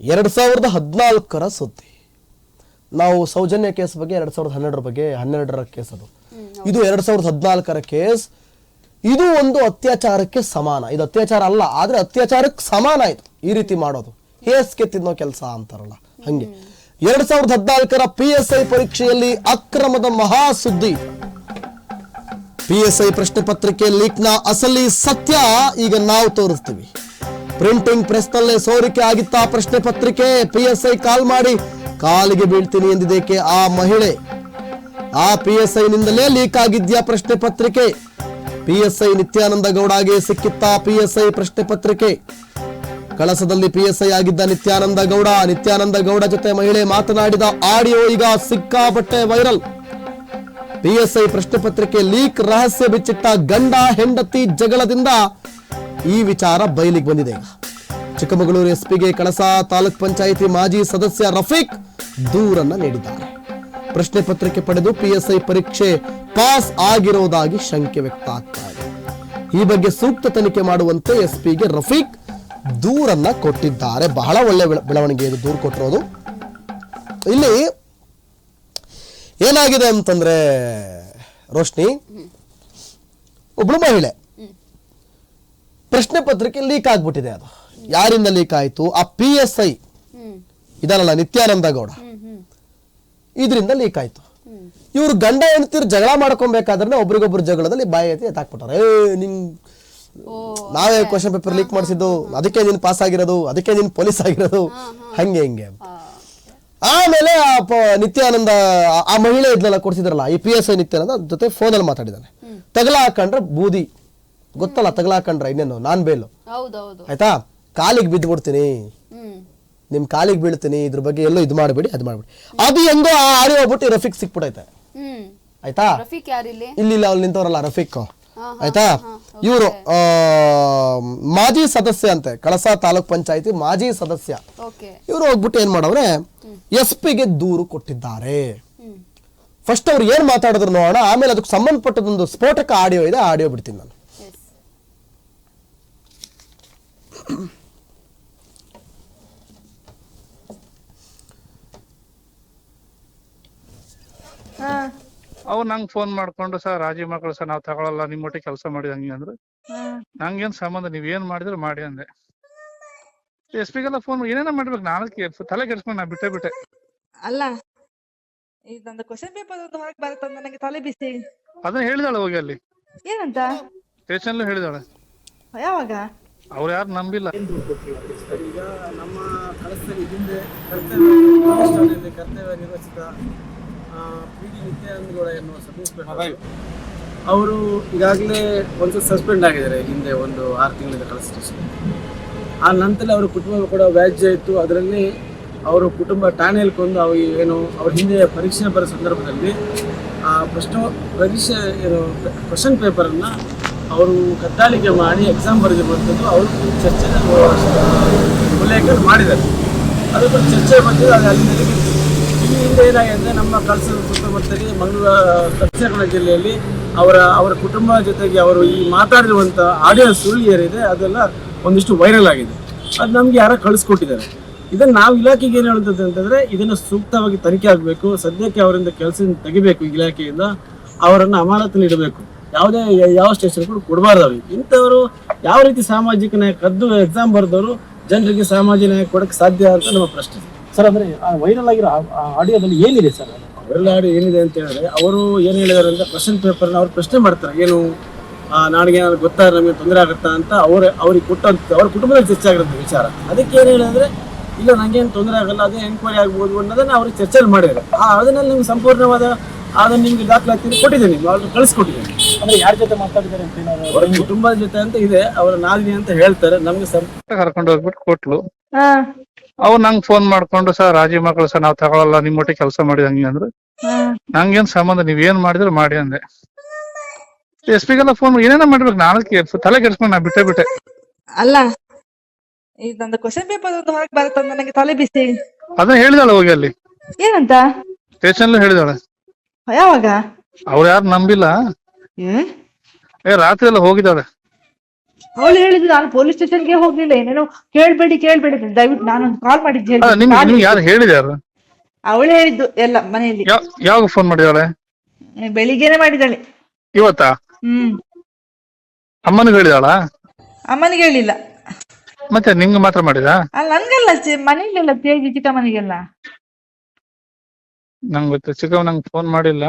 ಎರಡು ಸಾವಿರದ ಹದಿನಾಲ್ಕರ ಸುದ್ದಿ. ನಾವು ಸೌಜನ್ಯ ಕೇಸ್ ಬಗ್ಗೆ ಎರಡು ಸಾವಿರದ ಹನ್ನೆರಡರ ಬಗ್ಗೆ ಹನ್ನೆರಡರ ಕೇಸ್ ಅದು. ಇದು ಎರಡು ಸಾವಿರದ ಹದಿನಾಲ್ಕರ ಕೇಸ್. ಇದು ಒಂದು ಅತ್ಯಾಚಾರಕ್ಕೆ ಸಮಾನ. ಇದು ಅತ್ಯಾಚಾರ ಅಲ್ಲ ಆದ್ರೆ ಅತ್ಯಾಚಾರಕ್ಕೆ ಸಮಾನ ಇದು. ಈ ರೀತಿ ಮಾಡೋದು. ಹೇಸ್ಗೆ ತಿನ್ನೋ ಕೆಲಸ ಅಂತಾರಲ್ಲ. ಹಂಗೆ. ಎರಡ್ ಸಾವಿರದ ಹದಿನಾಲ್ಕರ ಪಿ ಎಸ್ ಐ ಪರೀಕ್ಷೆಯಲ್ಲಿ ಅಕ್ರಮದ ಮಹಾ ಸುದ್ದಿ ಪಿ ಎಸ್ ಐ ಪ್ರಶ್ನೆ ಪತ್ರಿಕೆ ಲೀಕ್ನ ಅಸಲಿ ಸತ್ಯ ಈಗ ನಾವು ತೋರಿಸ್ತೀವಿ. ಪ್ರಿಂಟಿಂಗ್ ಪ್ರೆಸ್ ನಲ್ಲೇ ಸೋರಿಕೆ ಆಗಿತ್ತಾ ಪ್ರಶ್ನೆ ಪತ್ರಿಕೆ. ಪಿ ಎಸ್ ಐ ಕಾಲ್ ಮಾಡಿ, ಕಾಲಿಗೆ ಬೀಳ್ತೀನಿ ಎಂದಿದ್ದಕ್ಕೆ ಆ ಮಹಿಳೆ? ಆ ಪಿ ಎಸ್ ಐನಿಂದಲೇ ನಿಂದಲೇ ಲೀಕ್ ಆಗಿದ್ಯಾ ಪ್ರಶ್ನೆ ಪತ್ರಿಕೆ? ಪಿ ಎಸ್ ಐ ನಿತ್ಯಾನಂದ ಗೌಡಗೆ ಸಿಕ್ಕಿತ್ತ ಪಿ ಎಸ್ ಐ ಪ್ರಶ್ನೆ ಪತ್ರಿಕೆ? ಕಳಸದಲ್ಲಿ ಪಿ ಎಸ್ ಐ ಆಗಿದ್ದ ನಿತ್ಯಾನಂದ ಗೌಡ. ನಿತ್ಯಾನಂದ ಗೌಡ ಜೊತೆ ಮಹಿಳೆ ಮಾತನಾಡಿದ ಆಡಿಯೋ ಈಗ ಸಿಕ್ಕಾಪಟ್ಟೆ ವೈರಲ್. ಪಿ ಎಸ್ ಐ ಪ್ರಶ್ನೆ ಪತ್ರಿಕೆ ಲೀಕ್ ರಹಸ್ಯ ಬಿಚ್ಚಿಟ್ಟ ಗಂಡ ಹೆಂಡತಿ ಜಗಳದಿಂದ ಈ ವಿಚಾರ ಬಯಲಿಗೆ ಬಂದಿದೆ. ಚಿಕ್ಕಮಗಳೂರು ಎಸ್ಪಿಗೆ ಕಳಸ ತಾಲೂಕ್ ಪಂಚಾಯಿತಿ ಮಾಜಿ ಸದಸ್ಯ ರಫೀಕ್ ದೂರನ್ನ ನೀಡಿದ್ದಾರೆ. ಪ್ರಶ್ನೆ ಪತ್ರಿಕೆ ಪಡೆದು ಪಿಎಸ್ಐ ಪರೀಕ್ಷೆ ಪಾಸ್ ಆಗಿರುವುದಾಗಿ ಶಂಕೆ ವ್ಯಕ್ತ ಆಗ್ತಾ ಇದೆ. ಈ ಬಗ್ಗೆ ಸೂಕ್ತ ತನಿಖೆ ಮಾಡುವಂತೆ ಎಸ್ಪಿಗೆ ರಫೀಕ್ ದೂರನ್ನ ಕೊಟ್ಟಿದ್ದಾರೆ. ಬಹಳ ಒಳ್ಳೆ ಬೆಳ- ಬೆಳವಣಿಗೆ ಇದು ದೂರು ಕೊಟ್ಟಿರೋದು. ಇಲ್ಲಿ ಏನಾಗಿದೆ ಅಂತಂದ್ರೆ ರೋಶ್ನಿ, ಒಬ್ಳು ಮಹಿಳೆ. ಪ್ರಶ್ನೆ ಪತ್ರಿಕೆ ಲೀಕ್ ಆಗ್ಬಿಟ್ಟಿದೆ ಅದು. ಯಾರಿಂದ ಲೀಕ್ ಆಯ್ತು? ಆ ಪಿ ಎಸ್ ಐ ಇದಾನಲ್ಲ ಇದನ್ನಲ್ಲ ನಿತ್ಯಾನಂದ ಗೌಡ. ಇದರಿಂದ ಲೀಕ್ ಆಯ್ತು. ಇವರು ಗಂಡ ಹೆಂಡ್ತಿರು ಜಗಳ ಮಾಡ್ಕೊಬೇಕಾದ್ರೆ ಒಬ್ರಿಗೊಬ್ರು ಜಗಳದಲ್ಲಿ ಬಾಯಿ ಎತ್ತಿ ಎತ್ತಾಕ್ಬಿಟ್ಟಾರೆ. ಏ ನಿನ್ ಓ ನಾವೇ ಕ್ವಶನ್ ಪೇಪರ್ ಲೀಕ್ ಮಾಡಿಸಿದ್ದು ಅದಕ್ಕೆ ನೀನು ಪಾಸ್ ಆಗಿರೋದು ಅದಕ್ಕೆ ನೀನು ಪೊಲೀಸ್ ಆಗಿರೋದು. ಹಂಗೆ ಹಿಂಗೆ. ಆಮೇಲೆ ಆ ನಿತ್ಯಾನಂದ ಆ- ಮಹಿಳೆ ಇದ್ಲಲ್ಲ ಕೊಡ್ಸಿದ್ರಲ್ಲ ಈ ಪಿ ಎಸ್ ಐ ನಿತ್ಯಾನಂದ ಜೊತೆ ಫೋನಲ್ಲಿ ಮಾತಾಡಿದ್ದಾನೆ. ತಗಲ ಹಾಕೊಂಡ್ರೆ ಬೂದಿ. ಗೊತ್ತಲ್ಲ ತಗಲಾಕೊಂಡ್ರೆ ಇನ್ನೇನು? ನಾನ್ ಬೇಲು. ಆಯ್ತಾ? ಕಾಲಿಗೆ ಬಿದ್ದು ಬಿಡ್ತೀನಿ. ನಿಮ್ ಕಾಲಿಗೆ ಬೀಳ್ತೀನಿ ಇದ್ರ ಬಗ್ಗೆ ಎಲ್ಲೋ ಇದು ಮಾಡಬೇಡಿ ಅದು ಮಾಡ್ಬೇಡಿ. ಅದು ಎಂದು ಆ ಆಡಿ ಹೋಗ್ಬಿಟ್ಟು ರಫೀಕ್ ಸಿಕ್ಬಿಟ್ಟೈತೆ ಹ್ಮ್. ಆಯ್ತಾ? ಇಲ್ಲಿ? ಇಲ್ಲ ಅವ್ರು ನಿಂತವ್ರಲ್ಲ ರಫೀಕ್. ಆಯ್ತಾ? ಇವರು ಮಾಜಿ ಸದಸ್ಯ ಅಂತೆ ಕಳಸ ತಾಲೂಕ್ ಪಂಚಾಯತಿ ಮಾಜಿ ಸದಸ್ಯ. ಇವರು ಹೋಗ್ಬಿಟ್ಟು ಏನ್ ಮಾಡವ್ರೆ? ಎಸ್ ಪಿಗೆ ದೂರು ಕೊಟ್ಟಿದ್ದಾರೆ. ಫಸ್ಟ್ ಅವ್ರು ಏನ್ ಮಾತಾಡಿದ್ರು ನೋಡೋಣ ಆಮೇಲೆ ಅದಕ್ಕೆ ಸಂಬಂಧಪಟ್ಟದೊಂದು ಸ್ಫೋಟಕ ಆಡಿಯೋ ಇದೆ ಆಡಿಯೋ ಬಿಡ್ತೀನಿ ನಾನು ಎಸ್ ಅವ್ರು ನಂಗ್ ಫೋನ್ ಮಾಡ್ಕೊಂಡು ಸರ್ ರಾಜಿ ಮಕ್ಕಳು ಸರ್ ನಾವು ತಗೊಳಲ್ಲ ನಿಮ್ಮ ಒಟ್ಟಿಗೆ ಕೆಲಸ ಮಾಡಿದ ಹಂಗೆ ಅಂದ್ರೆ. ನಂಗೇನ್ ಸಂಬಂಧ ನೀವ್ ಏನ್ ಮಾಡಿದ್ರು ಮಾಡಿ ಅಂದೆ. ಎಸ್ ಪಿಗೆಲ್ಲ ಫೋನ್ ಏನೇನ ಮಾಡ್ಬೇಕು ನಾನು ತಲೆ ಕೆಡ್ಸ್ಕೊಂಡು ನಾ ಬಿಟ್ಟೆ ಬಿಟ್ಟೆ. ಅಲ್ಲ ಕ್ವಶನ್ ಪೇಪರ್ ಒಂದು ಹೊರಗೆ ನನಗೆ ತಲೆ ಬಿಸಿ. ಅದನ್ನ ಹೇಳಿದಾಳೆ ಹೋಗಿ ಅಲ್ಲಿ. ಏನಂತ? ಸ್ಟೇಷನ್ ಹೇಳಿದಾಳೆ. ಯಾವಾಗ? ಅವ್ರು ಯಾರು ನಂಬಿಲ್ಲ. ಈಗ ನಮ್ಮ ಕಳಸದಲ್ಲಿ ಹಿಂದೆ ಕರ್ತವ್ಯ ಕರ್ತವ್ಯ ನಿರ್ವಹಿಸಿದ ಪಿ ಡಿ ನಿತ್ಯಾನಂದಗೌಡ ಎನ್ನುವ ಸಬ್ ಇನ್ಸ್ಪೆಕ್ಟರ್ ಅವರು. ಈಗಾಗಲೇ ಒಂದು ಸಸ್ಪೆಂಡ್ ಆಗಿದ್ದಾರೆ ಹಿಂದೆ ಒಂದು ಆರು ತಿಂಗಳಿಂದ ಕಳಸ ಆ ನಂತರ ಅವರ ಕುಟುಂಬ ಕೂಡ ವ್ಯಾಜ್ಯ ಇತ್ತು. ಅದರಲ್ಲಿ ಅವರು ಕುಟುಂಬ ಠಾಣೆಯಲ್ಲಿ ಕೊಂದು ಅವ್ರು ಏನು ಅವ್ರ ಹಿಂದೆ ಪರೀಕ್ಷೆ ಬರೋ ಸಂದರ್ಭದಲ್ಲಿ ಆ ಪ್ರಶ್ನೆ ಪರೀಕ್ಷೆ ಏನು ಕ್ವಶನ್ ಪೇಪರನ್ನು ಅವರು ಕದ್ದಾಲಿಕೆ ಮಾಡಿ ಎಕ್ಸಾಮ್ ಬರೆದಿರುವಂಥದ್ದು ಅವರು ಚರ್ಚೆ ಉಲ್ಲೇಖ ಮಾಡಿದ್ದಾರೆ. ಅದು ಕೂಡ ಚರ್ಚೆ ಬಂದಿದ್ದು ಅದು ಅಲ್ಲಿ ನಡೆದಿತ್ತು ಈ ಹಿಂದೆ ಏನಾಗಿದೆ ನಮ್ಮ ಕಳಸದ ಸುತ್ತಮುತ್ತಲಿ ಮಂಗಳೂರು ದಕ್ಷಿಣ ಜಿಲ್ಲೆಯಲ್ಲಿ ಅವರ ಅವರ ಕುಟುಂಬ ಜೊತೆಗೆ ಅವರು ಈ ಮಾತಾಡಿರುವಂಥ ಆಡಿಯೋ ಸುಳ್ಳು ಏನಿದೆ ಅದೆಲ್ಲ ಒಂದಿಷ್ಟು ವೈರಲ್ ಆಗಿದೆ. ಅದು ನಮಗೆ ಯಾರೋ ಕಳಿಸ್ಕೊಟ್ಟಿದ್ದಾರೆ. ಇದನ್ನು ನಾವು ಇಲಾಖೆಗೆ ಏನು ಹೇಳುತ್ತದೆ ಅಂತಂದರೆ, ಇದನ್ನು ಸೂಕ್ತವಾಗಿ ತನಿಖೆ ಆಗಬೇಕು. ಸದ್ಯಕ್ಕೆ ಅವರಿಂದ ಕೆಲಸ ತೆಗಿಬೇಕು ಇಲಾಖೆಯಿಂದ. ಅವರನ್ನು ಅಮಾನತು ಇಡಬೇಕು ಯಾವುದೇ ಯಾವ ಸ್ಟೇಷನ್ ಕೂಡ ಕೊಡಬಾರ್ದು ಅವ್ರಿಗೆ ಇಂಥವರು ಯಾವ ರೀತಿ ಸಾಮಾಜಿಕ ನ್ಯಾಯ ಕದ್ದು ಎಕ್ಸಾಮ್ ಬರೆದವರು ಜನರಿಗೆ ಸಾಮಾಜಿಕ ನ್ಯಾಯ ಕೊಡಕ್ಕೆ ಸಾಧ್ಯ ಅಂತ ನಮ್ಮ ಪ್ರಶ್ನೆ. ಸರ್ ಅಂದ್ರೆ ವೈರಲ್ ಆಗಿರೋ ಆಡಿಯೋದಲ್ಲಿ ಏನಿದೆ ಸರ್? ವೈರಲ್ ಆಡಿಯೋ ಏನಿದೆ ಅಂತ ಹೇಳಿದ್ರೆ ಅವರು ಏನು ಹೇಳಿದಾರೆ ಅಂದ್ರೆ ಕ್ವಶನ್ ಪೇಪರ್ನ ಅವ್ರು ಪ್ರಶ್ನೆ ಮಾಡ್ತಾರೆ. ಏನು ಆ, ನಾಡಿಗೆ ಏನಾದ್ರು ಗೊತ್ತಾದ್ರೆ ನಮಗೆ ತೊಂದರೆ ಆಗುತ್ತಾ ಅಂತ ಅವರೇ ಅವ್ರಿಗೆ ಕೊಟ್ಟಂತ ಅವ್ರ ಕುಟುಂಬದಲ್ಲಿ ಚರ್ಚೆ ಆಗಿರುತ್ತೆ ವಿಚಾರ. ಅದಕ್ಕೆ ಏನು ಹೇಳಿದ್ರೆ ಇಲ್ಲ ನಂಗೇನು ತೊಂದರೆ ಆಗಲ್ಲ ಅದೇ ಎಂಕ್ವೈರಿ ಆಗ್ಬೋದು ಅನ್ನೋದನ್ನ ಅವ್ರಿಗೆ ಚರ್ಚೆಯಲ್ಲಿ ಮಾಡಿದ್ದಾರೆ. ಆ ಅದನ್ನಲ್ಲಿ ನಿಮ್ಗೆ ಸಂಪೂರ್ಣವಾದ ಅದನ್ನ ನಿಮ್ಗೆ ದಾಖಲಾತಿ ಕೊಟ್ಟಿದ್ದೀನಿ ಅವ್ರಿಗೆ ಕಳಿಸ್ಕೊಟ್ಟಿದ್ದೀನಿ. ಅಂದ್ರೆ ಯಾರ ಜೊತೆ ಮಾತಾಡಿದ್ದಾರೆ ಅಂತ ಏನಾದ್ರು ಅವರ? ಕುಟುಂಬದ ಜೊತೆ ಅಂತ ಇದೆ ಅವರ ನಾದಿನಿ ಅಂತ ಹೇಳ್ತಾರೆ. ನಮ್ಗೆ ಸಂ ಕರ್ಕೊಂಡು ಹೋಗ್ಬಿಟ್ಟು ಕೊಟ್ಲು. ಅವ್ರು ನಂಗೆ ಫೋನ್ ಮಾಡ್ಕೊಂಡು ಸರ್ ರಾಜಿ ಮಕ್ಕಳು ಸರ್ ನಾವು ತಗೊಳಲ್ಲ ನಿಮ್ ಒಟ್ಟಿಗೆ ಕೆಲಸ ಮಾಡಿದ ಹಂಗೆ ಅಂದ್ರೆ. ನಂಗೇನ್ ಸಂಬಂಧ ನೀವ್ ಏನ್ ಮಾಡಿದ್ರು ಮಾಡಿ ಅಂದೆ. ಎಸ್ ಪಿಗೆಲ್ಲ ಫೋನ್ ಏನೇನ ಮಾಡ್ಬೇಕು ನಾಳೆ ತಲೆ ಕೆಡ್ಸ್ಕೊಂಡು ನಾ ಬಿಟ್ಟೆ ಬಿಟ್ಟೆ. ಅಲ್ಲ ಇದೊಂದು ಕ್ವಶನ್ ಪೇಪರ್ ಒಂದು ಹೊರಗೆ ಬರುತ್ತಂತ ನನಗೆ ತಲೆ ಬಿಸಿ. ಅದನ್ನ ಹೇಳಿದಾಳೆ ಹೋಗಿ ಅಲ್ಲಿ. ಏನಂತ? ಸ್ಟೇಷನ್ ಹೇಳಿದಾಳೆ. ಯಾವಾಗ? ಅವ್ರು ಯಾರು ನಂಬಿಲ್ಲ. ಹ್ಮ್ ಏ ರಾತ್ರಿ ಎಲ್ಲ ಹೋಗಿದ್ದಾಳೆ. ಅವಳು ಹೇಳಿದ್ರು ನಾನು ಪೊಲೀಸ್ ಸ್ಟೇಷನ್ಗೆ ಹೋಗ್ಲಿಲ್ಲ ಏನೇನೋ ಕೇಳ್ಬೇಡಿ ಕೇಳ್ಬೇಡಿ ಅಂತ. ದಯವಿಟ್ಟು ನಾನೊಂದು ಕಾಲ್ ಮಾಡಿದ್ದೆ ಅಲ್ಲ ನಿಮ್ಗೆ ನಿಮ್ಗೆ ಯಾರು ಹೇಳಿದ್ಯಾರು ಅವಳು ಹೇಳಿದ್ದು ಎಲ್ಲ ಮನೆಯಲ್ಲಿ. ಯಾವ ಯಾವಾಗ ಫೋನ್ ಮಾಡಿದಾಳೆ ಬೆಳಿಗ್ಗೆನೆ ಮಾಡಿದಾಳೆ ಇವತ್ತಾ? ಹ್ಮ್. ಅಮ್ಮನಿಗೆ ಹೇಳಿದಾಳ? ಅಮ್ಮನಿಗೆ ಹೇಳಿಲ್ಲ. ಮತ್ತೆ ನಿಮ್ಗೆ ಮಾತ್ರ ಮಾಡಿದ? ಅಲ್ಲ ನನ್ಗೆಲ್ಲ ಮನೆಯಲ್ಲ ಮನೆಯಲ್ಲೆಲ್ಲ ತೇಜಿ ಚಿಕ್ಕಮ್ಮನಿಗೆಲ್ಲ. ನಂಗೆ ಗೊತ್ತು ಚಿಕ್ಕಮ್ಮ ನಂಗೆ ಫೋನ್ ಮಾಡಿಲ್ಲ.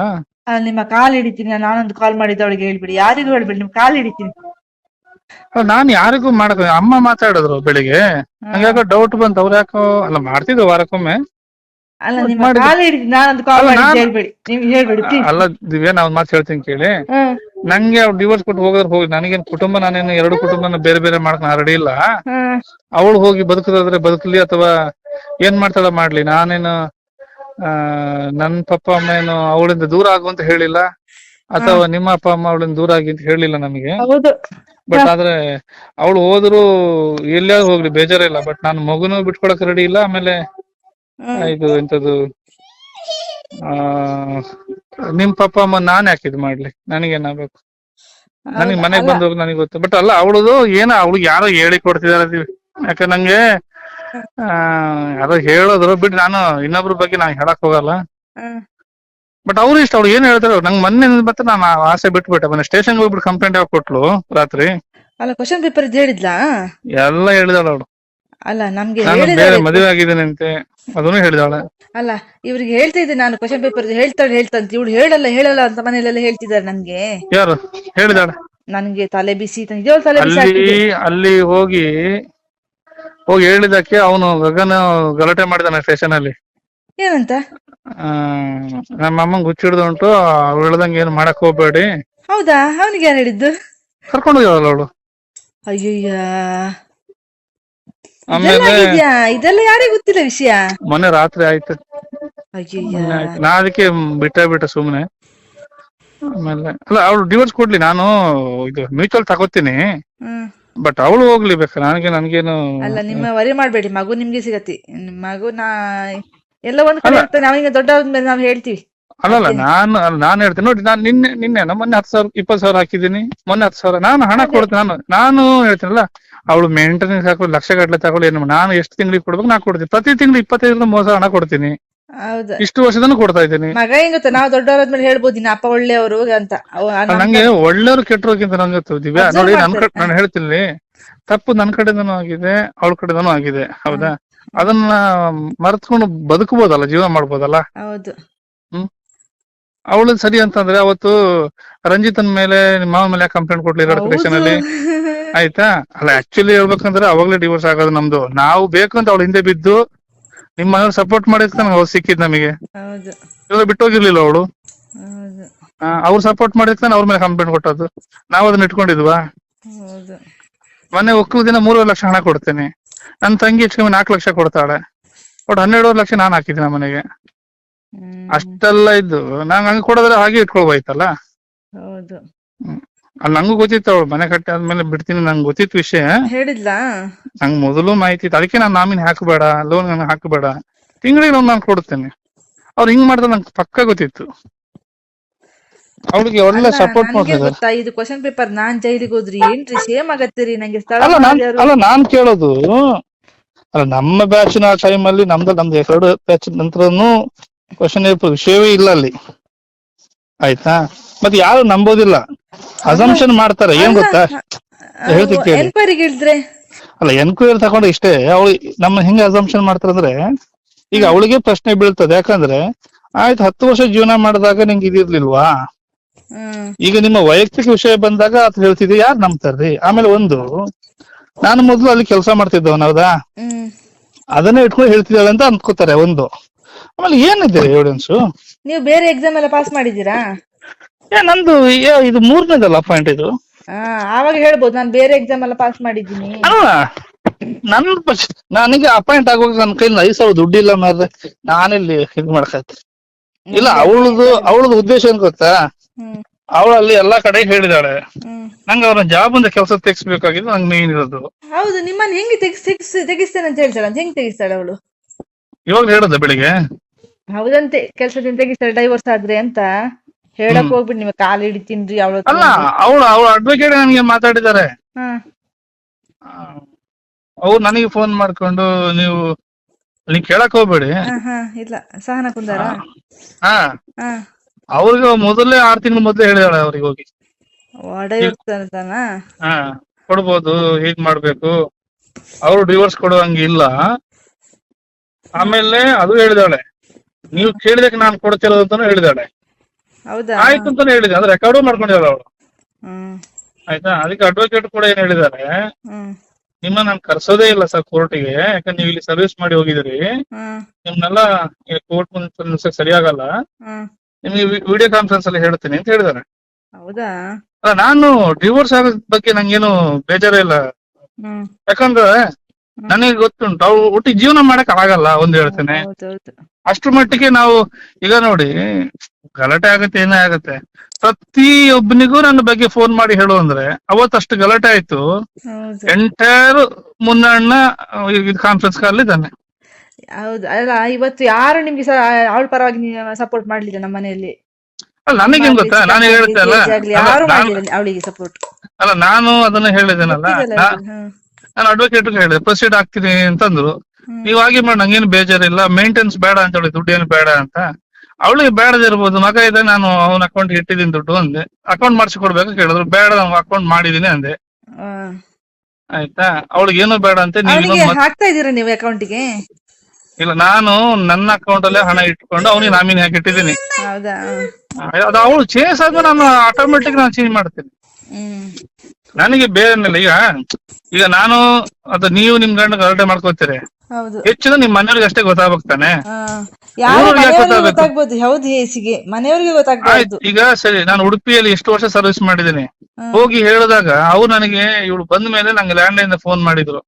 ನಿಮ್ಮ ಕಾಲ್ ಹಿಡಿತೀನಿ ನಾನೊಂದು ಕಾಲ್ ಮಾಡಿದ್ದು ಅವಳಿಗೆ ಹೇಳ್ಬಿಡಿ. ಯಾರಿಗೂ ಹೇಳ್ಬಿಡಿ ನಿಮ್ ಕಾಲ್ ಹಿಡಿತೀನಿ. ನಾನ್ ಯಾರಿಗೂ ಮಾಡಕ್ ಅಮ್ಮ ಮಾತಾಡಿದ್ರು ಬೆಳಿಗ್ಗೆ. ನಂಗೆ ಯಾಕೋ ಡೌಟ್ ಬಂತು. ಅವ್ರ ಯಾಕೋ ಅಲ್ಲ ಮಾಡ್ತಿದ್ರು ವಾರಕ್ಕೊಮ್ಮೆ. ಅಲ್ಲ ನಿಮ್ಮ. ಕಾಲ್ ಹಿಡಿತೀನಿ ನಾನೊಂದು ಕಾಲ್ ಅಲ್ಲ, ಮಾಡಿದ್ದು ನಾನು- ಹೇಳ್ಬೇಡಿ. ನೀವು ಹೇಳ್ಬೇಡಿ ಅಲ್ಲ ದಿವ್ಯಾ ನಾ ಒಂದ್ ಮಾತು ಹೇಳ್ತೀನಿ ಕೇಳಿ. ನಂಗೆ ಅವ್ರು ಡಿವೋರ್ಸ್ ಕೊಟ್ಟು ಹೋಗೋದ್ರ ಹೋಗಿ ನನಗೇನ್ ಕುಟುಂಬ ನಾನೇನು ಎರಡು ಕುಟುಂಬನ ಬೇರೆ ಬೇರೆ ಮಾಡಕ್ ರೆಡಿ ಇಲ್ಲ. ಅವಳು ಹೋಗಿ ಬದುಕದಾದ್ರೆ ಬದುಕಲಿ ಅಥವಾ ಏನ್ ಮಾಡ್ತಾಳ ಮಾಡ್ಲಿ. ನಾನೇನು ಆ ನನ್ ಪಪ್ಪ ಅಮ್ಮ ಏನು ಅವಳಿಂದ ದೂರ ಆಗು ಅಂತ ಹೇಳಿಲ್ಲ? ಅಥವಾ ನಿಮ್ಮ ಅಪ್ಪ ಅಮ್ಮ ಅವಳಿಂದ ದೂರ ಆಗಿ ಅಂತ ಹೇಳಿಲ್ಲ ನಮಗೆ? ಹೌದು. ಬಟ್ ಆದ್ರೆ ಅವಳು ಹೋದ್ರು ಎಲ್ಲೇ ಹೋಗ್ಲಿ ಬೇಜಾರಿಲ್ಲ. ಬಟ್ ನಾನು ಮಗುನು ಬಿಟ್ಕೊಳಕ್ ರೆಡಿ ಇಲ್ಲ ಆಮೇಲೆ ಇದು ಎಂತದು ಆ ನಿಮ್ ಪಪ್ಪ ಅಮ್ಮ ನಾನ್ ಯಾಕೆ ಇದು ಮಾಡ್ಲಿ? ನನಗೇನಾಗ್ಬೇಕು? ನನಗೆ ಮನೆಗ್. ಬಂದೋಗ್ ನನಗೆ ಗೊತ್ತು. ಬಟ್ ಅಲ್ಲ ಅವಳದು ಏನ ಅವಳಿಗೆ ಯಾರೋ ಹೇಳಿ ಕೊಡ್ತಿದಾರೆ ಯಾಕೆ ನಂಗೆ ಆ ಹೇಳೋದ್ರ ಹೇಳಿದ್ರು ಬಿಟ್ಟು ನಾನು ಇನ್ನೊಬ್ರ ಬಗ್ಗೆ ನಾನು ಹೇಳಕ್ ಹೋಗಲ್ಲ. ಬಟ್ ಅವ್ರು ಇಷ್ಟ ಅವ್ರು ಏನ್ ಹೇಳ್ತಾರೆ ನಂಗೆ ಮೊನ್ನೆ ಮತ್ತೆ ನಾನು ಆಸೆ ಬಿಟ್ಬಿಟ್ಟೆ. ಮೊನ್ನೆ ಸ್ಟೇಷನ್ ಹೋಗ್ಬಿಟ್ಟು ಕಂಪ್ಲೇಂಟ್ ಯಾವಾಗ ಕೊಟ್ಲು ರಾತ್ರಿ. ಅಲ್ಲ ಕ್ವಶನ್ ಪೇಪರ್ ಹೇಳಿದ್ಲಾ? ಎಲ್ಲ ಹೇಳಿದಾಳ ಅವಳು. ಅಲ್ಲ ನಮ್ಗೆ ಬೇರೆ ಮದುವೆ ಆಗಿದ್ದೇನೆ ಅಂತೆ ಅದನ್ನು ಹೇಳಿದಾಳೆ. ಅಲ್ಲ ಇವ್ರಿಗೆ ಹೇಳ್ತಾ ಇದ್ದೆ ನಾನು ಕ್ವಶನ್ ಪೇಪರ್ ಹೇಳ್ತಾಳೆ ಹೇಳ್ತಂತ ಇವಳು ಹೇಳಲ್ಲ ಹೇಳಲ್ಲ ಅಂತ ಮನೇಲೆಲ್ಲ ಹೇಳ್ತಿದ್ದಾರೆ ನನ್ಗೆ. ಯಾರು? ಹೇಳಿದಾಳೆ. ನನ್ಗೆ ತಲೆ ಬಿಸಿ ತಲೆ ಬಿಸಿ ಅಲ್ಲಿ ಹೋಗಿ ಹೋಗಿ ಹೇಳಿದಕ್ಕೆ ಅವನು ಗಗನ ಗಲಾಟೆ ಮಾಡಿದಾನೆ ಸ್ಟೇಷನ್ ಅಲ್ಲಿ. ಏನಂತ? ನಮ್ಮ ಅಮ್ಮಂಗ್ ಹುಚ್ಚಿಡ್ದು ಉಂಟು ಅವ್ಳು ಹೇಳ್ದಂಗೆ ಏನ್ ಮಾಡಕ್ ಹೋಗ್ಬೇಡಿ. ಹೌದಾ? ಅವನಿಗೆ ಯಾರು ಹೇಳಿದ್ದು? ಕರ್ಕೊಂಡು ಹೋಗ್ಯಾವಲ್ಲ ಅವಳು. ಅಯ್ಯಯ್ಯ. ಆಮೇಲೆ ಇದೆಲ್ಲ ಯಾರಿಗೂ ಗೊತ್ತಿಲ್ಲ ವಿಷಯ? ಮೊನ್ನೆ ರಾತ್ರಿ ಆಯ್ತು. ಅಯ್ಯಯ್ಯ. ಮೊನ್ನೆ ಆಯ್ತು. ನಾ ಅದಕ್ಕೆ ಬಿಟ್ಟ ಬಿಟ್ಟ ಸುಮ್ನೆ. ಆಮೇಲೆ ಅಲ್ಲ ಅವ್ಳು ಡಿವೋರ್ಸ್ ಕೊಡ್ಲಿ ನಾನು ಇದು ಮ್ಯೂಚುವಲ್ ತಗೋತೀನಿ. ಹ್ಮ್. ಬಟ್ ಅವಳು ಹೋಗ್ಲಿ ಬೇಕಾ? ನನಗೆ ನನಗೇನು ಅಲ್ಲ ನಿಮ್ಮ ವರಿ ಮಾಡಬೇಡಿ. ಮಗು ನಿಮ್ಗೆ ಸಿಗತಿ ನಿಮ್ ಮಗು ನಾ ಎಲ್ಲ ಒಂದ್ ಕಡೆ ಇರ್ತಾನೆ ಅವನಿಗೆ ದೊಡ್ಡ ಆದ್ಮೇಲೆ ನಾವ್ ಹೇಳ್ತೀವಿ. ಅಲ್ಲಲ್ಲ ನಾನು ಅಲ್ಲ ನಾನು ಹೇಳ್ತೀನಿ. ನೋಡಿ ನಾನು ನಿನ್ನೆ ನಿನ್ನೆ ಮೊನ್ನೆ ಹತ್ತು ಸಾವಿರ ಇಪ್ಪತ್ತು ಸಾವಿರ ಹಾಕಿದ್ದೀನಿ. ಮೊನ್ನೆ ಹತ್ತು ಸಾವಿರ. ನಾನು ಹಣ ಕೊಡ್ತೀನಿ ನಾನು ನಾನು ಹೇಳ್ತೀನಲ್ಲ ಅವಳು ಮೇಂಟೆನೆನ್ಸ್ ಹಾಕೋ ಲಕ್ಷ ಗಟ್ಟಲೆ ತಗೊಳ್ಳಿ ಏನು ನಾನು ಎಷ್ಟು ತಿಂಗಳಿಗೆ ಕೊಡ್ಬೇಕು ನಾ ಕೊಡ್ತೀನಿ. ಪ್ರತಿ ತಿಂಗಳು ಇಪ್ಪತ್ತೈದರಿಂದ ಮೂವತ್ತು ಸಾವಿರ ಹಣ ಕೊಡ್ತೀನಿ. ಹೌದಾ. ಇಷ್ಟು ವರ್ಷದನು ಕೊಡ್ತಾ ಇದ್ದೀನಿ. ಮಗ ಹೆಂಗ್ ಗೊತ್ತಾ ನಾವು ದೊಡ್ಡವರಾದ್ಮೇಲೆ ಹೇಳ್ಬೋದು ನಿನ್ನ ಅಪ್ಪ ಒಳ್ಳೆಯವರು ಅಂತ. ಅವ- ಆ ನಮ್ ನಂಗೆ ಒಳ್ಳೆಯವರು ಕೆಟ್ಟರೋಕ್ಕಿಂತ ನಂಗೆ ಗೊತ್ತು ದಿವ್ಯಾ Observe ನೋಡಿ ನನ್ ಕಡೆ ನಾನು ಹೇಳ್ತೀನಿ. ತಪ್ಪು ನನ್ ಕಡೆದನೂ ಆಗಿದೆ ಅವಳ ಕಡೆದನು ಆಗಿದೆ ಹೌದಾ? ಅದನ್ನ ಮರೆತ್ಕೊಂಡು ಬದುಕಬಹುದಲ್ಲ ಜೀವನ ಮಾಡ್ಬೋದಲ್ಲ? ಹೌದು. ಅವಳು ಸರಿ ಅಂತಂದ್ರೆ ಅವತ್ತು ರಂಜಿತನ್ ಮೇಲೆ ನಿಮ್ಮ ಮಾವನ ಮೇಲೆ ಕಂಪ್ಲೇಂಟ್ ಕೊಡ್ಲಿ ಅಲ್ಲಿ? ಆಯ್ತಾ? ಅಲ್ಲ ಆಕ್ಚುಲಿ ಹೇಳ್ಬೇಕಂದ್ರೆ ಅವಾಗ್ಲೇ ಡಿವೋರ್ಸ್ ಆಗೋದು ನಮ್ದು. ನಾವು ಬೇಕು ಅಂತ ಅವಳ ಹಿಂದೆ ಬಿದ್ದು ನಿಮ್ಮ ಮನೆಯವ್ರು ಸಪೋರ್ಟ್ ಮಾಡಿದ್ ಅವ್ರು ಸಿಕ್ಕಿದ್ ನಮಗೆ. ಹೌದು. ಬಿಟ್ಟೋಗಿರ್ಲಿಲ್ಲ ಅವಳು. ಹೌದು. ಅವ್ರು ಸಪೋರ್ಟ್ ಮಾಡಿದ್ ಅವ್ರ ಮೇಲೆ ಕಂಪ್ಲೇಂಟ್ ಕೊಟ್ಟದ್ದು. ನಾವು ಅದನ್ನ ಇಟ್ಕೊಂಡಿದ್ವಾ? ಹೌದು. ಮೊನ್ನೆ ಒಕ್ಕಲುದಿನ ಮೂರುವರೆ ಲಕ್ಷ ಹಣ ಕೊಡ್ತೇನೆ. ನನ್ನ ತಂಗಿ ಹೆಚ್ಚು ಕಮ್ಮಿ ನಾಲ್ಕು ಲಕ್ಷ ಕೊಡ್ತಾಳೆ. ಒಟ್ಟು ಹನ್ನೆರಡುವರೆ ಲಕ್ಷ ನಾನು ಹಾಕಿದ್ದೀನಿ ಮನೆಗೆ. ಹ್ಮ್. ಅಷ್ಟೆಲ್ಲ ಇದ್ದು. ನಾನ್ ಹಂಗೆ ಕೊಡೋದ್ರೆ ಹಾಗೆ ಇಟ್ಕೊಳ್ಬೋಯ್ತಲ್ಲ? ಹೌದು. ಅಲ್ಲಿ ನಂಗೂ ಗೊತ್ತಿತ್ತು ಅವಳು ಮನೆ ಕಟ್ಟಿ ಆದ್ಮೇಲೆ ಬಿಡ್ತೀನಿ ನಂಗೆ ಗೊತ್ತಿತ್ತು ವಿಷಯ. ಹೇಳಿದ್ಲಾ? ನಂಗೆ ಮೊದಲು ಮಾಹಿತಿ ಇತ್ತು. ಅದಕ್ಕೆ ನಾನು ನಾಮಿನಿ ಹಾಕಬೇಡ ಲೋನ್ ನಾನು ಹಾಕಬೇಡ. ತಿಂಗಳಿಗೆ ಲೋನ್ ನಾನು ಕೊಡ್ತೇನೆ ಅವ್ರು ಹಿಂಗ್ ಮಾಡಿದ್ರೆ ನಂಗೆ ಪಕ್ಕ ಗೊತ್ತಿತ್ತು. ಅವಳಿಗೆ ಒಳ್ಳೆ ಸಪೋರ್ಟ್ ನನ್ಗೆ ಮಾಡ್ತಿದ್ದಾರೆ. ಗೊತ್ತಾ? ಇದು ಕ್ವಶನ್ ಪೇಪರ್ ನಾನ್ ಜೈಲಿಗೆ ಹೋದ್ರಿ ಏನ್ರಿ ಸೇಮ್ ಆಗತ್ತೀರಿ? ನಂಗೆ ಸ್ಥಳ ಅಲ್ಲ ನಾನ್ ಮಾಡಿದವ್ರು- ಅಲ್ಲ ನಾನ್ ಕೇಳೋದು. ಅಲ್ಲ ನಮ್ಮ ಬ್ಯಾಚಿನ ಟೈಮ್ ಅಲ್ಲಿ ನಮ್ದು ನಮ್ದು ಎರಡು ಬ್ಯಾಚ್ ನಂತರನು ಕ್ವಶನ್ ಪೇಪರ್ ವಿಷಯವೇ ಇಲ್ಲ ಅಲ್ಲಿ. ಆಯ್ತಾ? ಮತ್ತೆ ಯಾರು ನಂಬೋದಿಲ್ಲ. ಅಸಂಪ್ಷನ್ ಮಾಡ್ತಾರೆ ಏನ್ ಗೊತ್ತಾ? ಹೇಳ್ತೀನಿ ಕೇಳಿ. ಅಲ್ಲ ಎನ್ಕ್ವೈರಿ ತಗೊಂಡು ಇಷ್ಟೇ ಅವಳು ನಮ್ಮ ಹೆಂಗ ಅಸಂಪ್ಷನ್ ಮಾಡ್ತಾರಂದ್ರೆ ಈಗ ಅವಳಿಗೆ ಪ್ರಶ್ನೆ ಬೀಳ್ತದೆ ಯಾಕಂದ್ರೆ ಆಯ್ತು ಹತ್ತು ವರ್ಷ ಜೀವನ ಮಾಡಿದಾಗ ನಿಂಗೆ ಇದಿರ್ಲಿಲ್ವಾ? ಈಗ ನಿಮ್ಮ ವೈಯಕ್ತಿಕ ವಿಷಯ ಬಂದಾಗ ಅದು ಹೇಳ್ತಿದ್ದೆ ಯಾರು ನಂಬ್ತಾರ್ರಿ? ಆಮೇಲೆ ಒಂದು ನಾನು ಮೊದಲು ಅಲ್ಲಿ ಕೆಲಸ ಮಾಡ್ತಿದ್ದವನ್ ಹೌದಾ ಅದನ್ನೇ ಇಟ್ಕೊಂಡು ಹೇಳ್ತಿದ್ದಾಳೆ ಅಂತ ಅನ್ಕೋತಾರೆ ಒಂದು. ಆಮೇಲೆ ಏನಿದೆ ಎವಿಡೆನ್ಸ್ ನೀವು ಬೇರೆ ಎಕ್ಸಾಮ್ ಎಲ್ಲ ಪಾಸ್ ಮಾಡಿದ್ದೀರಾ? ಏ ನಂದು ಏ- ಇದು ಮೂರನೇದಲ್ಲ ಪಾಯಿಂಟ್ ಇದು. ಹಾ ಆವಾಗ ಹೇಳ್ಬೋದು ನಾನು ಬೇರೆ ಎಕ್ಸಾಮ್ ಎಲ್ಲ ಪಾಸ್ ಮಾಡಿದ್ದೀನಿ. ಅಲ್ಲ ನನ್ನ ಪಕ್ಷ- ನನಗೆ ಅಪಾಯಿಂಟ್ ಆಗುವಾಗ ನನ್ನ ಕೈಲಿ ಐದ್ ಸಾವಿರ ದುಡ್ಡಿಲ್ಲ ಮಾರ್ರೆ ನಾನಿಲ್ಲಿ ಇದು ಮಾಡಕತ್ತೆ. ಇಲ್ಲ ಅವಳದು ಅವಳದು ಉದ್ದೇಶ ಏನ್ ಗೊತ್ತಾ? ಹ್ಮ್. ಅವಳು ಅಲ್ಲಿ ಎಲ್ಲಾ ಕಡೆ ಹೇಳಿದಾಳೆ. ಹ್ಮ್. ನಂಗೆ ಅವ್ರ ಜಾಬ್ ಅಂತ ಕೆಲಸ ತೆಗಿಸ್ಬೇಕಾಗಿದ್ದು ನಂಗೆ ಮೇನ್ ಇರೋದು. ಹೌದು ನಿಮ್ಮನ್ನ ಹೆಂಗೆ ತೆಗಿಸ್ ತೆಗಿಸ್ ತೆಗಿಸ್ತೇನೆ ಅಂತ ಹೇಳ್ತಾಳೆ ಅಂತ ಹೆಂಗ್ ತೆಗಿಸ್ತಾಳೆ ಅವಳು? ಇವಾಗ ಹೇಳುದ ಬೆಳಿಗ್ಗೆ? ಹೌದಂತೆ ಕೆಲಸದಿಂದ ಡೈವರ್ಸ್ ಆದ್ರೆ ಅಂತ ಹೇಳಕ್ ಹೋಗ್ಬಿಟ್ಟು ನಿಮ್ಗೆ ಕಾಲ್ ಹಿಡಿತೀನ್ರಿ ಅವಳು ಅಲ್ಲ ಅವಳು ಅವಳ ಅಡ್ವೊಕೇಟ್ ನನಗೆ ಮಾತಾಡಿದ್ದಾರೆ. ಅವ್ರು ನನಗೆ ಫೋನ್ ಮಾಡ್ಕೊಂಡು ನೀವು ನೀವು ಕೇಳಕ್ ಹೋಗ್ಬೇಡಿ. ಇಲ್ಲ ಸಹನ ಕುಂದಾರ? ಹಾ ಅವ್ರಿಗೆ ಮೊದಲೇ ಆರ್ ತಿಂಗಳು ಮೊದಲೇ ಹೇಳಿದಾಳೆ ಅವ್ರಿಗೆ ಹೋಗಿ. ಕೊಡ್ಬೋದು ಹೀಗ್ ಮಾಡ್ಬೇಕು. ಅವ್ರು ಡಿವೋರ್ಸ್ ಕೊಡೋ ಹಂಗಿಲ್ಲ. ಆಮೇಲೆ ಅದು ಹೇಳಿದಾಳೆ. ನೀವು ಕೇಳಿದಕ್ಕೆ ನಾನು ಕೊಡ್ತಿರೋದು ಅಂತಾನು ಹೇಳಿದಾಳೆ. ಹೌದಾ? ಆಯ್ತು ಅಂತಾನೆ ಹೇಳಿದೆ ಅಂದ್ರೆ ರೆಕಾರ್ಡು ಮಾಡ್ಕೊಂಡಿದ್ದಾರೆ ಅವಳು. ಹ್ಮ್. ಆಯ್ತಾ? ಅದಕ್ಕೆ ಅಡ್ವೊಕೇಟ್ ಕೂಡ ಏನ್ ಹೇಳಿದ್ದಾರೆ ಹ್ಮ್. ನಿಮ್ಮ ನಾನು ಕರ್ಸೋದೇ ಇಲ್ಲ ಸರ್ ಕೋರ್ಟಿಗೆ ಯಾಕಂದ್ರೆ ನೀವು ಇಲ್ಲಿ ಸರ್ವಿಸ್ ಮಾಡಿ ಹೋಗಿದಿರಿ ಹ್ಮ್. ನಿಮ್ನೆಲ್ಲ ಕೋರ್ಟ್ ಮುಂದೆ ಸರಿಯಾಗಲ್ಲ. ಹ್ಮ್. ನಿಮ್ಗೆ ವಿಡಿಯೋ ಕಾನ್ಫರೆನ್ಸ್ ಅಲ್ಲಿ ಹೇಳ್ತೀನಿ ಅಂತ ಹೇಳಿದಾರೆ ಹೌದಾ? ನಾನು ಡಿವೋರ್ಸ್ ಆಗೋದ್ ಬಗ್ಗೆ ನಂಗೇನು ಬೇಜಾರೇ ಇಲ್ಲ. ಹ್ಮ್. ಯಾಕಂದ್ರೆ ನನಗೆ ಗೊತ್ತುಂಟು. ಅವು ಒಟ್ಟಿಗೆ ಜೀವನ ಮಾಡಕ್ ಆಗಲ್ಲ ಒಂದ್ ಹೇಳ್ತೇನೆ. ಹೌದೌದು ಅಷ್ಟ್ರ ಮಟ್ಟಿಗೆ ನಾವು ಈಗ ನೋಡಿ ಗಲಾಟೆ ಆಗತ್ತೆ ಏನೇ ಆಗತ್ತೆ. ಪ್ರತಿಯೊಬ್ಬನಿಗೂ ನನ್ನ ಬಗ್ಗೆ ಫೋನ್ ಮಾಡಿ ಹೇಳು ಅಂದ್ರೆ ಅವತ್ತಷ್ಟು ಗಲಾಟೆ ಆಯ್ತು. ಹೌದು. ಎಂಟೈರ್ ಮುನ್ನಣ್ಣ ಇದು ಕಾನ್ಫರೆನ್ಸ್ ಕಾಲ್ ಇದ್ದಾನೆ. ಹೌದು. ಅಲ್ಲ ಇವತ್ತು ಯಾರು ನಿಮ್ಗೆ ಅವಳ ಪರವಾಗಿ ಸಪೋರ್ಟ್ ಮಾಡ್ಲಿಲ್ಲ ನಮ್ಮ ಮನೆಯಲ್ಲಿ? ಅಲ್ಲ ನನಗೇನ್ ಗೊತ್ತಾ? ನಾನು ಹೇಳ್ತೆ ಅಲ್ಲ ಅಲ್ಲ, ನಾನು- ಮಾಡ್ಲಿಲ್ಲ ಅವಳಿಗೆ ಸಪೋರ್ಟ್ ಅಲ್ಲ ನಾನು ಅದನ್ನ ಹೇಳಿದ್ದೇನಲ್ಲ? ನಾ- ನಾನು ಅಡ್ವೊಕೇಟ್ ಹೇಳಿದೆ ಪ್ರೊಸೀಡ್ ಆಗ್ತೀನಿ ಅಂತಂದ್ರು. ನೀವು ಹಾಗೆ ಮಾಡಿ ನಂಗೇನು ಬೇಜಾರಿಲ್ಲ ಮೇಂಟೆನ್ಸ್ ಬೇಡ ಅಂತ ಹೇಳಿ ದುಡ್ಡು ಏನು ಬೇಡ ಅಂತ. ಅವಳಿಗೆ ಬೇಡದಿರ್ಬೋದು ಮಗ ಇದೆ ನಾನು ಅವನ ಅಕೌಂಟ್ ಇಟ್ಟಿದ್ದೀನಿ ದುಡ್ಡು ಅಂದೆ. ಅಕೌಂಟ್ ಮಾಡಿಸಿ ಕೊಡ್ಬೇಕು ಕೇಳಿದ್ರು ಬೇಡ ನಾವು ಅಕೌಂಟ್ ಮಾಡಿದೀನಿ ಅಂದೆ. ಆಯ್ತಾ? ಅವಳಿಗೆ ಏನು ಬೇಡ ಅಂತ ನೀವು ಹಾಕ್ತಾ ಇದೀರಾ ನೀವು ಅಕೌಂಟಿಗೆ ಇಲ್ಲ ನಾನು ನನ್ನ ಅಕೌಂಟ್ ಅಲ್ಲೇ ಹಣ ಇಟ್ಕೊಂಡು ಅವನಿಗೆ ನಾಮಿನಿ ಹಾಕಿ ಇಟ್ಟಿದ್ದೀನಿ ಅದು ಅವಳು ಚೇಂಜ್ ಆದ್ಮೇಲೆ ನಾನು ಆಟೋಮೆಟಿಕ್ ನಾನು ಚೇಂಜ್ ಮಾಡ್ತೀನಿ. ನನಗೆ ಬೇರೆ ಈಗ ಈಗ ನಾನು ಅದು ನೀವು ನಿಮ್ ಗಂಡ ಗಲಾಟೆ ಮಾಡ್ಕೋತೀರಿ. ಹೌದು. ಹೆಚ್ಚಿನ ನಿಮ್ ಮನೆಯವ್ರಿಗೆ ಅಷ್ಟೇ ಗೊತ್ತಾಗ್ತಾನೆ ಗೊತ್ತಾಗ್ಬೋದು. ಹೌದು ಹೇಸಿಗೆ ಮನೆಯವ್ರಿಗೆ ಈಗ ಸರಿ ನಾನು ಉಡುಪಿಯಲ್ಲಿ ಎಷ್ಟು ವರ್ಷ ಸರ್ವಿಸ್ ಮಾಡಿದ್ದೀನಿ. ಹೋಗಿ ಹೇಳಿದಾಗ ಅವ್ರು ನನಗೆ ಇವಳು ಬಂದ ಮೇಲೆ ನಂಗೆ ಲ್ಯಾಂಡ್ ಲೈನ್ ಫೋನ್ ಮಾಡಿದ್ರು.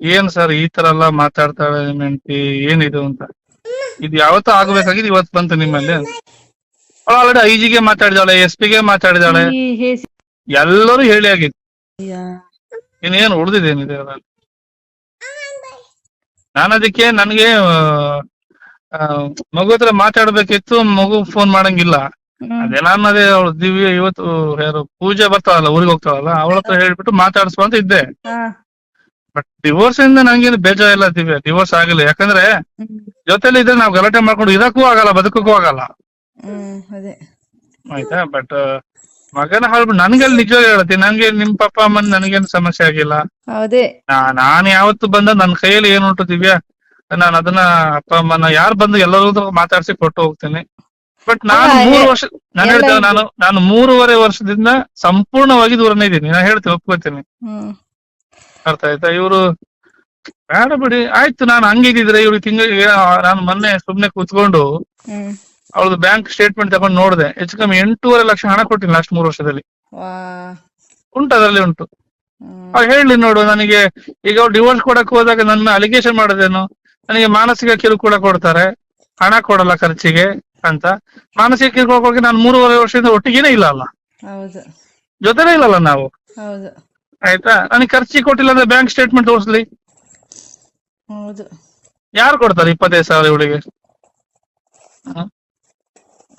ಏನ್ ಸರ್ ಈ ತರ ಎಲ್ಲ ಮಾತಾಡ್ತಾಳೆ ನಿಮ್ ಹೆಂಡತಿ? ಏನಿದು ಅಂತ? ಇದು ಯಾವತ್ತೂ ಆಗ್ಬೇಕಾಗಿದೆ ಇವತ್ ಬಂತು ನಿಮ್ಮಲ್ಲಿ? ಆಲ್ರೆಡಿ ಐ ಜಿಗೆ ಮಾತಾಡಿದಾಳೆ ಎಸ್ ಪಿಗೆ ಮಾತಾಡಿದಾಳೆ ಎಲ್ಲರೂ ಹೇಳಿ ಆಗಿತ್ತು. ಇನ್ನೇನು ಉಳಿದಿದ್ದೇನಿದೆ ಅದ್ರಲ್ಲಿ ನಾನು ಅದಕ್ಕೆ ನನಗೆ ಮಗು ಹತ್ರ ಮಾತಾಡ್ಬೇಕಿತ್ತು ಮಗು ಫೋನ್ ಮಾಡಂಗಿಲ್ಲ. ಅದೇ ನಾನು ಅದೇ ಅವಳು ದಿವ್ಯ ಇವತ್ತು ಯಾರು ಪೂಜೆ ಬರ್ತಾಳಲ್ಲ ಊರಿಗೆ ಹೋಗ್ತಾಳಲ್ಲ ಅವಳ ಹತ್ರ ಹೇಳ್ಬಿಟ್ಟು ಮಾತಾಡಿಸುವ ಅಂತ ಇದ್ದೆ. ಬಟ್ ಡಿವೋರ್ಸ್ ಇಂದ ನಂಗೇನು ಬೇಜಾರಿಲ್ಲ ದಿವ್ಯ ಡಿವೋರ್ಸ್ ಆಗಿಲ್ಲ ಯಾಕಂದ್ರೆ. ಜೊತೆಲಿ ಇದ್ರೆ ನಾವು ಗಲಾಟೆ ಮಾಡ್ಕೊಂಡು ಇರಕ್ಕೂ ಆಗಲ್ಲ ಬದುಕಕ್ಕೂ ಆಗಲ್ಲ ಹ್ಮ್ ಅದೇ. ಆಯ್ತಾ? ಬಟ್ ಮಗನ ಹಾಳು ನನ್ಗೆಲ್ಲಿ ನಿಜವಾಗಿ ಹೇಳ್ತೀನಿ ನಂಗೆ ನಿಮ್ ಪಾಪ ಅಮ್ಮನ್ ನನಗೇನು ಸಮಸ್ಯೆ ಆಗಿಲ್ಲ. ಅದೇ ನಾ- ನಾನ್ ಯಾವತ್ತು ಬಂದ ನನ್ನ ಕೈಯಲ್ಲಿ ಏನು ಉಂಟು ದಿವ್ಯಾ ನಾನು ಅದನ್ನ ಅಪ್ಪ ಅಮ್ಮನ ಯಾರು ಬಂದು ಎಲ್ಲರೂ ಮಾತಾಡ್ಸಿ ಕೊಟ್ಟು ಹೋಗ್ತೇನೆ. ಬಟ್ ನಾನು ಅಲ್ಲ, ಮೂರು ವರ್ಷ ನಾನು ಎಲ್ಲ ಹೇಳ್ತೇನೆ ಇದೆ. ನಾನು ನಾನು ಮೂರುವರೆ ವರ್ಷದಿಂದ ಸಂಪೂರ್ಣವಾಗಿ ದೂರನೇ ಇದ್ದೀನಿ. ನಾನು ಹೇಳ್ತೀನಿ ಒಪ್ಕೋತೀನಿ ಹ್ಮ್. ಅರ್ಥ ಆಯ್ತಾ? ಇವರು ಬೇಡ ಬಿಡಿ ಆಯ್ತು ನಾನು ಹಂಗಿದ್ರೆ ಇವ್ರಿಗೆ ತಿಂಗಳಿಗೆ ನಾನು ಮೊನ್ನೆ ಸುಮ್ನೆ ಕೂತ್ಕೊಂಡು ಹ್ಮ್. ಅವಳದು ಬ್ಯಾಂಕ್ ಸ್ಟೇಟ್ಮೆಂಟ್ ತಗೊಂಡು ನೋಡಿದೆ. ಹೆಚ್ಚು ಕಮ್ಮಿ ಎಂಟೂವರೆ ಲಕ್ಷ ಹಣ ಕೊಟ್ಟಿನಿ ಲಾಸ್ಟ್ ಮೂರು ವರ್ಷದಲ್ಲಿ. ಉಂಟು ಅದರಲ್ಲಿ ಉಂಟು. ಅವ್ರು ಹೇಳಿ ನೋಡು ನನಗೆ ಈಗ ಅವ್ರು ಡಿವೋರ್ಸ್ ಕೊಡಕ್ ಹೋದಾಗ ನನ್ನ ಅಲಿಗೇಷನ್ ಮಾಡೋದೇನು? ನನಗೆ ಮಾನಸಿಕ ಕಿರುಕುಳ ಕೊಡ್ತಾರೆ. ಹಣ ಕೊಡಲ್ಲ ಖರ್ಚಿಗೆ ಅಂತ. ಮಾನಸಿಕ ಕಿರುಕುಳ ಕೊಡಕ್ಕೆ ನಾನು ಮೂರುವರೆ ವರ್ಷದಿಂದ ಒಟ್ಟಿಗೆನೇ ಇಲ್ಲ ಅಲ್ಲ. ಜೊತೆನೇ ಇಲ್ಲಲ್ಲ ನಾವು. ಆಯ್ತಾ? ನನಗೆ ಖರ್ಚಿಗೆ ಕೊಟ್ಟಿಲ್ಲ ಅಂದ್ರೆ ಬ್ಯಾಂಕ್ ಸ್ಟೇಟ್ಮೆಂಟ್ ತೋರಿಸ್ಲಿ. ಯಾರು ಕೊಡ್ತಾರೆ ಇಪ್ಪತ್ತೈದು ಸಾವಿರ ಇವಳಿಗೆ?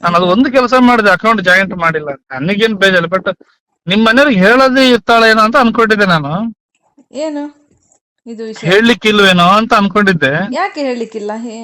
ನಾನು ಅದು ಒಂದು ಕೆಲಸ ಮಾಡಿದೆ ಅಕೌಂಟ್ ಜಾಯಿಂಟ್ ಮಾಡಿಲ್ಲ. ನನಗೇನು ಬೇಜಾರು ಬಟ್ ನಿಮ್ ಮನೆಯವ್ರಿಗೆ ಹೇಳದೇ ಇರ್ತಾಳೇನೋ ಅಂತ ಅನ್ಕೊಂಡಿದ್ದೆ ನಾನು. ಏನು? ಇದು ವಿಷಯ? ಹೇಳಲಿಕ್ಕಿಲ್ವೇನೋ ಅಂತ ಅನ್ಕೊಂಡಿದ್ದೆ. ಯಾಕೆ ಹೇಳಲಿಕ್ಕಿಲ್ಲ? ಹೇ